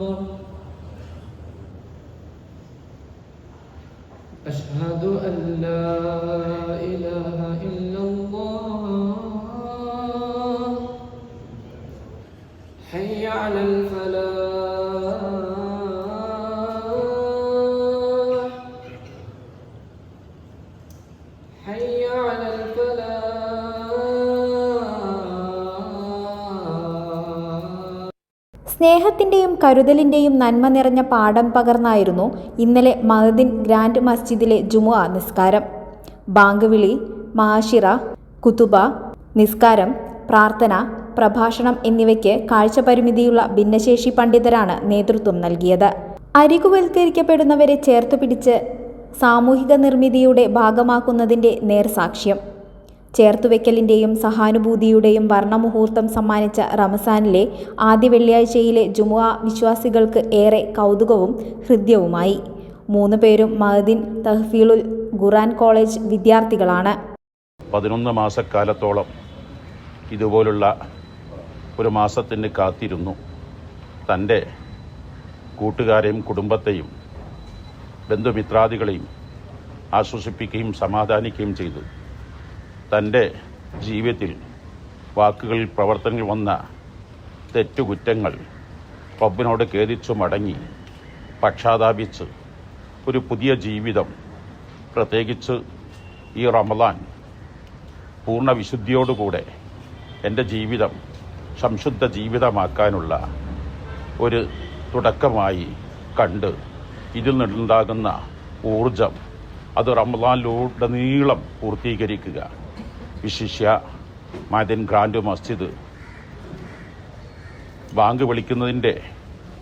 أكبر أشهد أن لا إله إلا الله. حي على الفلاح. حي على الفلاح. സ്നേഹത്തിന്റെയും കരുതലിന്റെയും നന്മ നിറഞ്ഞ പാഠം പകർന്നായിരുന്നു ഇന്നലെ മഹദിൻ ഗ്രാൻഡ് മസ്ജിദിലെ ജുമുഅ നിസ്കാരം. ബാങ്ക് വിളി മാഷിറ കുതുബ നിസ്കാരം പ്രാർത്ഥന പ്രഭാഷണം എന്നിവയ്ക്ക് കാഴ്ചപരിമിതിയുള്ള ഭിന്നശേഷി പണ്ഡിതരാണ് നേതൃത്വം നൽകിയത്. അരികുവൽക്കരിക്കപ്പെടുന്നവരെ ചേർത്തുപിടിച്ച് സാമൂഹിക നിർമ്മിതിയുടെ ഭാഗമാക്കുന്നതിന്റെ നേർസാക്ഷ്യം. ചേർത്തുവെക്കലിന്റെയും സഹാനുഭൂതിയുടെയും വർണമുഹൂർത്തം സമ്മാനിച്ച റമസാനിലെ ആദ്യ വെള്ളിയാഴ്ചയിലെ ജുമുഅ വിശ്വാസികൾക്ക് ഏറെ കൗതുകവും ഹൃദ്യവുമായി. മൂന്ന് പേരും മഹദിൻ തഹ്ഫീലുൽ ഖുറാൻ കോളേജ് വിദ്യാർത്ഥികളാണ്. പതിനൊന്ന് മാസക്കാലത്തോളം ഇതുപോലുള്ള ഒരു മാസത്തിന് കാത്തിരുന്നു. തന്റെ കൂട്ടുകാരെയും കുടുംബത്തെയും ബന്ധുമിത്രാദികളെയും ആശ്വസിപ്പിക്കുകയും സമാധാനിക്കുകയും ചെയ്തു. തന്റെ ജീവിതത്തിൽ വാക്കുകളിൽ പ്രവർത്തനങ്ങൾ വന്ന തെറ്റുകുറ്റങ്ങൾ റബ്ബിനോട് ഖേദിച്ചു മടങ്ങി പക്ഷാതാപിച്ച് ഒരു പുതിയ ജീവിതം പ്രത്യേകിച്ച് ഈ റമദാൻ പൂർണ വിശുദ്ധിയോടുകൂടെ എന്റെ ജീവിതം സംശുദ്ധ ജീവിതമാക്കാനുള്ള ഒരു തുടക്കമായി കണ്ട് ഇതിൽ നിന്നുണ്ടാകുന്ന ഊർജം അത് റമദാനിലുടനീളം പൂർത്തീകരിക്കുക. വിശിഷ്യ മാതൻ ഗ്രാൻഡ് മസ്ജിദ്. ബാങ്ക് വിളിക്കുന്നതിന്റെ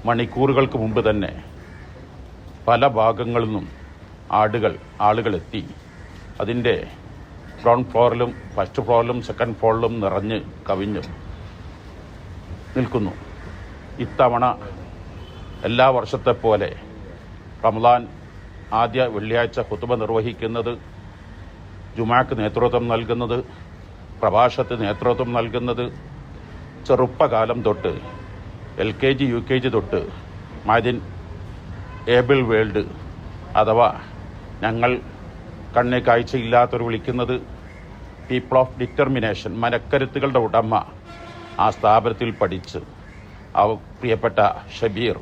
മണിക്കൂറുകൾക്ക് മുമ്പ് തന്നെ പല ഭാഗങ്ങളിൽ നിന്നും ആടുകൾ ആളുകളെത്തി അതിന്റെ ഗ്രൗണ്ട് ഫ്ലോറിലും ഫസ്റ്റ് ഫ്ലോറിലും സെക്കൻഡ് ഫ്ലോറിലും നിറഞ്ഞ് കവിഞ്ഞ് നിൽക്കുന്നു. ഇത്തവണ എല്ലാ വർഷത്തെ പോലെ റംലാൻ ആദ്യ വെള്ളിയാഴ്ച കുത്തുബ നിർവഹിക്കുന്നത് ജുമാക്ക് നേതൃത്വം നൽകുന്നത് പ്രഭാഷത്തിന് നേതൃത്വം നൽകുന്നത് ചെറുപ്പകാലം തൊട്ട് L K G U K G തൊട്ട് മാദിൻ ഏബിൾ വേൾഡ് അഥവാ ഞങ്ങൾ കണ്ണ് കാഴ്ചയില്ലാത്തവർ വിളിക്കുന്നത് പീപ്പിൾ ഓഫ് ഡിറ്റർമിനേഷൻ മനക്കരുത്തുകളുടെ ഉടമ ആ സ്ഥാപനത്തിൽ പഠിച്ച്. ആ പ്രിയപ്പെട്ട ഷബീർ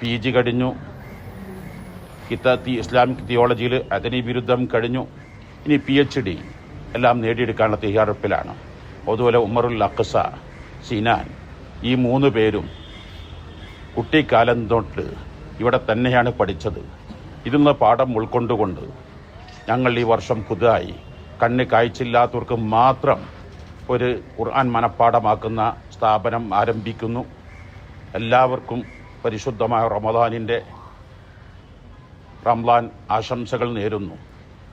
പി ജി കഴിഞ്ഞു. കിത്താത്തി ഇസ്ലാമിക് തിയോളജിയിൽ അതിനി ബിരുദം കഴിഞ്ഞു. ഇനി പി എച്ച് ഡി എല്ലാം നേടിയെടുക്കാനുള്ള തയ്യാറെടുപ്പിലാണ്. അതുപോലെ ഉമറുൽ അഖസ സിനാൻ ഈ മൂന്ന് പേരും കുട്ടിക്കാലം തൊട്ട് ഇവിടെ തന്നെയാണ് പഠിച്ചത്. ഇതിൽ നിന്ന് പാഠം ഉൾക്കൊണ്ടുകൊണ്ട് ഞങ്ങൾ ഈ വർഷം പുതുതായി കണ്ണ് കാഴ്ചയില്ലാത്തവർക്ക് മാത്രം ഒരു ഖുർആൻ മനഃപ്പാഠമാക്കുന്ന സ്ഥാപനം ആരംഭിക്കുന്നു. എല്ലാവർക്കും പരിശുദ്ധമായ റമദാനിന്റെ റംലാൻ ആശംസകൾ നേരുന്നു.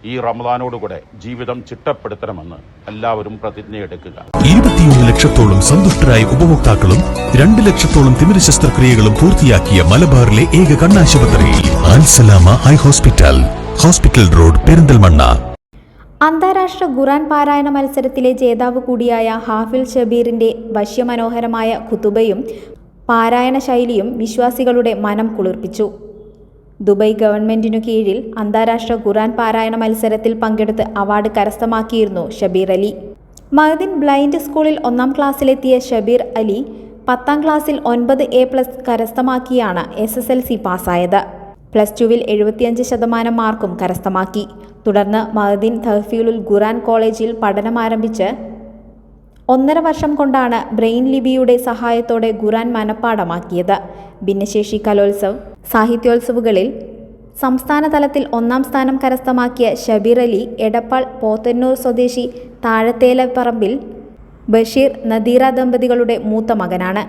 ഈ റമദാനോടുകൂടെ ജീവിതം ചിട്ടപ്പെടുത്തണമെന്ന് എല്ലാവരും പ്രതിജ്ഞയെടുക്കുക ഇരുപത്തിയൊന്ന് ലക്ഷത്തോളം സന്തുഷ്ടരായ ഉപഭോക്താക്കളും രണ്ട് ലക്ഷത്തോളം തിമിര ശസ്ത്രക്രിയകളും പൂർത്തിയാക്കിയ മലബാറിലെ ഏക കണ്ണാശുപത്രിയിൽ ആൻസലാമ eye hospital hospital road Perinthalmanna. അന്താരാഷ്ട്ര ഖുറാൻ പാരായണ മത്സരത്തിലെ ജേതാവ് കൂടിയായ ഹാഫിൽ ഷബീറിന്റെ വശ്യമനോഹരമായ ഖുതുബയും പാരായണ ശൈലിയും വിശ്വാസികളുടെ മനം കുളിർപ്പിച്ചു. ദുബൈ ഗവൺമെന്റിനു കീഴിൽ അന്താരാഷ്ട്ര ഖുറാൻ പാരായണ മത്സരത്തിൽ പങ്കെടുത്ത് അവാർഡ് കരസ്ഥമാക്കിയിരുന്നു ഷബീർ അലി. മഹദിൻ ബ്ലൈൻഡ് സ്കൂളിൽ ഒന്നാം ക്ലാസ്സിലെത്തിയ ഷബീർ അലി പത്താം ക്ലാസ്സിൽ ഒൻപത് എ പ്ലസ് കരസ്ഥമാക്കിയാണ് എസ് എസ് എൽ സി പാസ്സായത്. പ്ലസ് ടുവിൽ എഴുപത്തിയഞ്ച് ശതമാനം മാർക്കും കരസ്ഥമാക്കി. തുടർന്ന് മഹദിൻ തഹഫീലുൽ ഖുറാൻ കോളേജിൽ പഠനം ആരംഭിച്ച് ഒന്നര വർഷം കൊണ്ടാണ് ബ്രെയിൻ ലിപിയുടെ സഹായത്തോടെ ഖുറാൻ മനഃപ്പാടമാക്കിയത് ഭിന്നശേഷി കലോത്സവ് സാഹിത്യോത്സവുകളിൽ സംസ്ഥാന തലത്തിൽ ഒന്നാം സ്ഥാനം കരസ്ഥമാക്കിയ ഷബീർ അലി എടപ്പാൾ പോത്തന്നൂർ സ്വദേശി താഴത്തേലപ്പറമ്പിൽ ബഷീർ നദീറ ദമ്പതികളുടെ മൂത്ത മകനാണ്.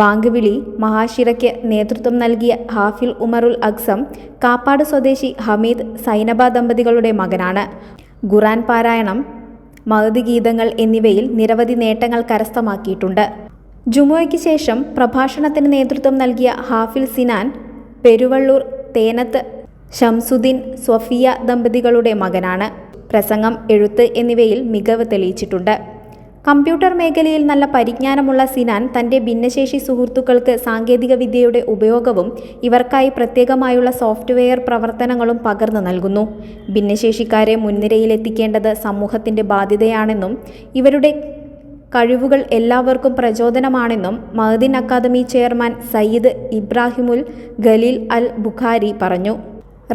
ബാങ്ക് വിളി മഹാശിറയ്ക്ക് നേതൃത്വം നൽകിയ ഹാഫിൽ ഉമറുൽ അക്സം കാപ്പാട് സ്വദേശി ഹമീദ് സൈനബ ദമ്പതികളുടെ മകനാണ്. ഖുറാൻ പാരായണം മഹദ് ഗീതങ്ങൾ എന്നിവയിൽ നിരവധി നേട്ടങ്ങൾ കരസ്ഥമാക്കിയിട്ടുണ്ട്. ജുമുഅയ്ക്ക് ശേഷം പ്രഭാഷണത്തിന് നേതൃത്വം നൽകിയ ഹാഫിൽ സിനാൻ പെരുവള്ളൂർ തേനത്ത് ഷംസുദ്ദീൻ സ്വഫിയ ദമ്പതികളുടെ മകനാണ്. പ്രസംഗം എഴുത്ത് എന്നിവയിൽ മികവ് തെളിയിച്ചിട്ടുണ്ട്. കമ്പ്യൂട്ടർ മേഖലയിൽ നല്ല പരിജ്ഞാനമുള്ള സിനാൻ തന്റെ ഭിന്നശേഷി സുഹൃത്തുക്കൾക്ക് സാങ്കേതികവിദ്യയുടെ ഉപയോഗവും ഇവർക്കായി പ്രത്യേകമായുള്ള സോഫ്റ്റ്വെയർ പ്രവർത്തനങ്ങളും പകർന്നു നൽകുന്നു. ഭിന്നശേഷിക്കാരെ മുൻനിരയിലെത്തിക്കേണ്ടത് സമൂഹത്തിന്റെ ബാധ്യതയാണെന്നും ഇവരുടെ കഴിവുകൾ എല്ലാവർക്കും പ്രചോദനമാണെന്നും മഹദിൻ അക്കാദമി ചെയർമാൻ സയ്യിദ് ഇബ്രാഹിമുൽ ഖലീൽ അൽ ബുഖാരി പറഞ്ഞു.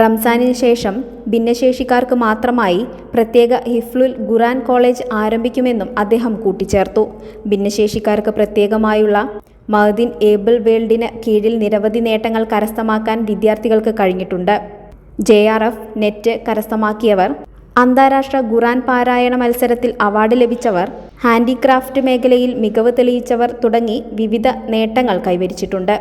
റംസാനിന് ശേഷം ഭിന്നശേഷിക്കാർക്ക് മാത്രമായി പ്രത്യേക ഹിഫ്ലുൽ ഖുറാൻ കോളേജ് ആരംഭിക്കുമെന്നും അദ്ദേഹം കൂട്ടിച്ചേർത്തു. ഭിന്നശേഷിക്കാർക്ക് പ്രത്യേകമായുള്ള മഹദിൻ ഏബിൾ വേൾഡിന് കീഴിൽ നിരവധി നേട്ടങ്ങൾ കരസ്ഥമാക്കാൻ വിദ്യാർത്ഥികൾക്ക് കഴിഞ്ഞിട്ടുണ്ട്. ജെ ആർ എഫ് നെറ്റ് കരസ്ഥമാക്കിയവർ അന്താരാഷ്ട്ര ഖുറാൻ പാരായണ മത്സരത്തിൽ അവാർഡ് ലഭിച്ചവർ ഹാൻഡിക്രാഫ്റ്റ് മേഖലയിൽ മികവ് തെളിയിച്ചവർ തുടങ്ങി വിവിധ നേട്ടങ്ങൾ കൈവരിച്ചിട്ടുണ്ട്.